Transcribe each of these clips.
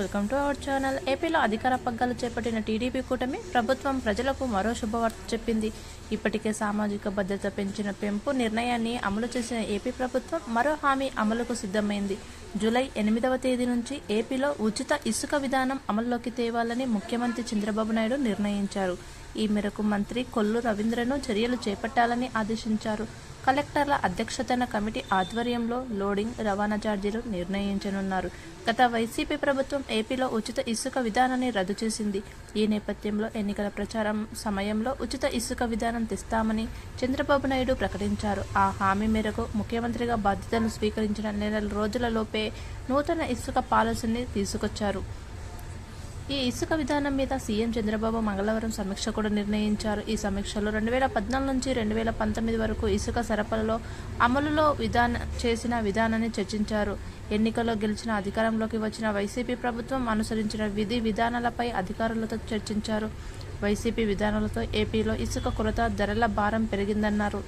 Welcome to our channel. ఏపీలో అధికార పగ్గాలు చేపట్టిన టీడీపీ కూటమి ప్రభుత్వం ప్రజలకు మరో శుభవార్త చెప్పింది. ఇప్పటికే సామాజిక భద్రత పెంచిన పెంపు నిర్ణయాన్ని అమలు చేసిన ఏపీ ప్రభుత్వం మరో హామీ అమలుకు సిద్ధమైంది. జూలై ఎనిమిదవ తేదీ నుంచి ఏపీలో ఉచిత ఇసుక విధానం అమల్లోకి తేవాలని ముఖ్యమంత్రి చంద్రబాబు నాయుడు నిర్ణయించారు. ఈ మేరకు మంత్రి కొల్లు రవీంద్రను చర్యలు చేపట్టాలని ఆదేశించారు. కలెక్టర్ల అధ్యక్షతన కమిటీ ఆధ్వర్యంలో లోడింగ్ రవాణా ఛార్జీలు నిర్ణయించనున్నారు. గత వైసీపీ ప్రభుత్వం ఏపీలో ఉచిత ఇసుక విధానాన్ని రద్దు చేసింది. ఈ నేపథ్యంలో ఎన్నికల ప్రచారం సమయంలో ఉచిత ఇసుక విధానం తెస్తామని చంద్రబాబు నాయుడు ప్రకటించారు. ఆ హామీ మేరకు ముఖ్యమంత్రిగా బాధ్యతలు స్వీకరించిన నెల రోజులలోపే నూతన ఇసుక పాలసీని తీసుకొచ్చారు. ఈ ఇసుక విధానం మీద సీఎం చంద్రబాబు మంగళవారం సమీక్ష కూడా నిర్ణయించారు. ఈ సమీక్షలో రెండు వేల పద్నాలుగు నుంచి రెండు వేల పంతొమ్మిది వరకు ఇసుక సరఫరాలో అమలులో విధాన చేసిన విధానాన్ని చర్చించారు. ఎన్నికల్లో గెలిచిన అధికారంలోకి వచ్చిన వైసీపీ ప్రభుత్వం అనుసరించిన విధి విధానాలపై అధికారులతో చర్చించారు. వైసీపీ విధానాలతో ఏపీలో ఇసుక కొరత ధరల భారం పెరిగిందన్నారు.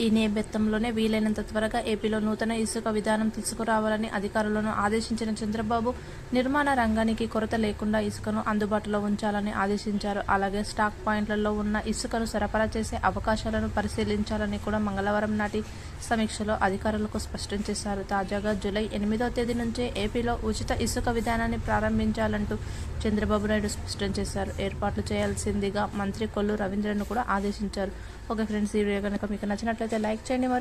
ఈ నేపథ్యంలోనే వీలైనంత త్వరగా ఏపీలో నూతన ఇసుక విధానం తీసుకురావాలని అధికారులను ఆదేశించిన చంద్రబాబు నిర్మాణ రంగానికి కొరత లేకుండా ఇసుకను అందుబాటులో ఉంచాలని ఆదేశించారు. అలాగే స్టాక్ పాయింట్లలో ఉన్న ఇసుకను సరఫరా చేసే అవకాశాలను పరిశీలించాలని కూడా మంగళవారం నాటి సమీక్షలో అధికారులకు స్పష్టం చేశారు. తాజాగా జూలై ఎనిమిదో తేదీ నుంచే ఏపీలో ఉచిత ఇసుక విధానాన్ని ప్రారంభించాలంటూ చంద్రబాబు నాయుడు స్పష్టం చేశారు. ఏర్పాట్లు చేయాల్సిందిగా మంత్రి కొల్లు రవీంద్రను కూడా ఆదేశించారు. ఓకే ఫ్రెండ్స్ ఈ వీడియో కనుక మీకు నచ్చినట్టు లైక్ చేయండి మరి